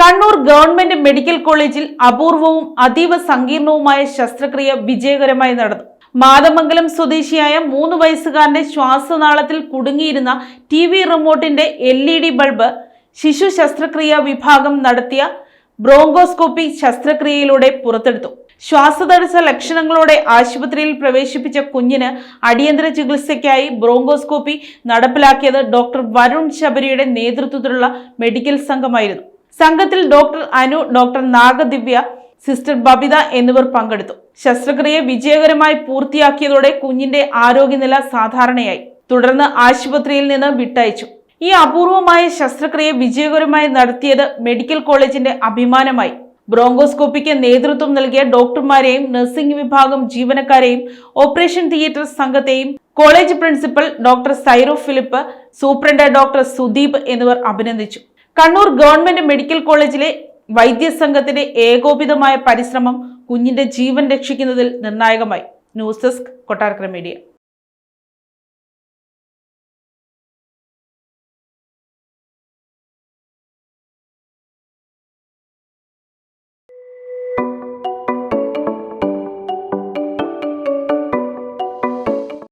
Kannur government medical കോളേജിൽ അപൂർവവും അതീവ സങ്കീർണവുമായ ശസ്ത്രക്രിയ വിജയകരമായി നടന്നു. മാതമംഗലം സ്വദേശിയായ മൂന്ന് വയസ്സുകാരന്റെ ശ്വാസനാളത്തിൽ കുടുങ്ങിയിരുന്ന ടി വി റിമോട്ടിന്റെ എൽ ഇ ഡി ബൾബ് ശിശു ശസ്ത്രക്രിയ വിഭാഗം നടത്തിയ ബ്രോങ്കോസ്കോപ്പി ശസ്ത്രക്രിയയിലൂടെ പുറത്തെടുത്തു. ശ്വാസതടസ്സ ലക്ഷണങ്ങളോടെ ആശുപത്രിയിൽ പ്രവേശിപ്പിച്ച കുഞ്ഞിന് അടിയന്തര ചികിത്സയ്ക്കായി ബ്രോങ്കോസ്കോപ്പി നടപ്പിലാക്കിയത് ഡോക്ടർ വരുൺ ശബരിയുടെ നേതൃത്വത്തിലുള്ള മെഡിക്കൽ സംഘമായിരുന്നു. സംഘത്തിൽ doctor Anu doctor Nagadivya sister Babitha എന്നിവർ പങ്കെടുത്തു. ശസ്ത്രക്രിയ വിജയകരമായി പൂർത്തിയാക്കിയതോടെ കുഞ്ഞിന്റെ ആരോഗ്യനില സാധാരണയായി. തുടർന്ന് ആശുപത്രിയിൽ നിന്ന് വിട്ടയച്ചു. ഈ അപൂർവമായ ശസ്ത്രക്രിയ വിജയകരമായി നടത്തിയത് മെഡിക്കൽ കോളേജിന്റെ അഭിമാനമായി. ബ്രോങ്കോസ്കോപ്പിക്ക് നേതൃത്വം നൽകിയ ഡോക്ടർമാരെയും നഴ്സിംഗ് വിഭാഗം ജീവനക്കാരെയും ഓപ്പറേഷൻ തിയേറ്റർ സംഘത്തെയും college principal doctor Sairo Philip superintendent doctor Sudeep എന്നിവർ അഭിനന്ദിച്ചു. കണ്ണൂർ ഗവൺമെന്റ് മെഡിക്കൽ കോളേജിലെ വൈദ്യസംഘത്തിന്റെ ഏകോപിതമായ പരിശ്രമം കുഞ്ഞിന്റെ ജീവൻ രക്ഷിക്കുന്നതിൽ നിർണായകമായി. News desk Kottarakkara media.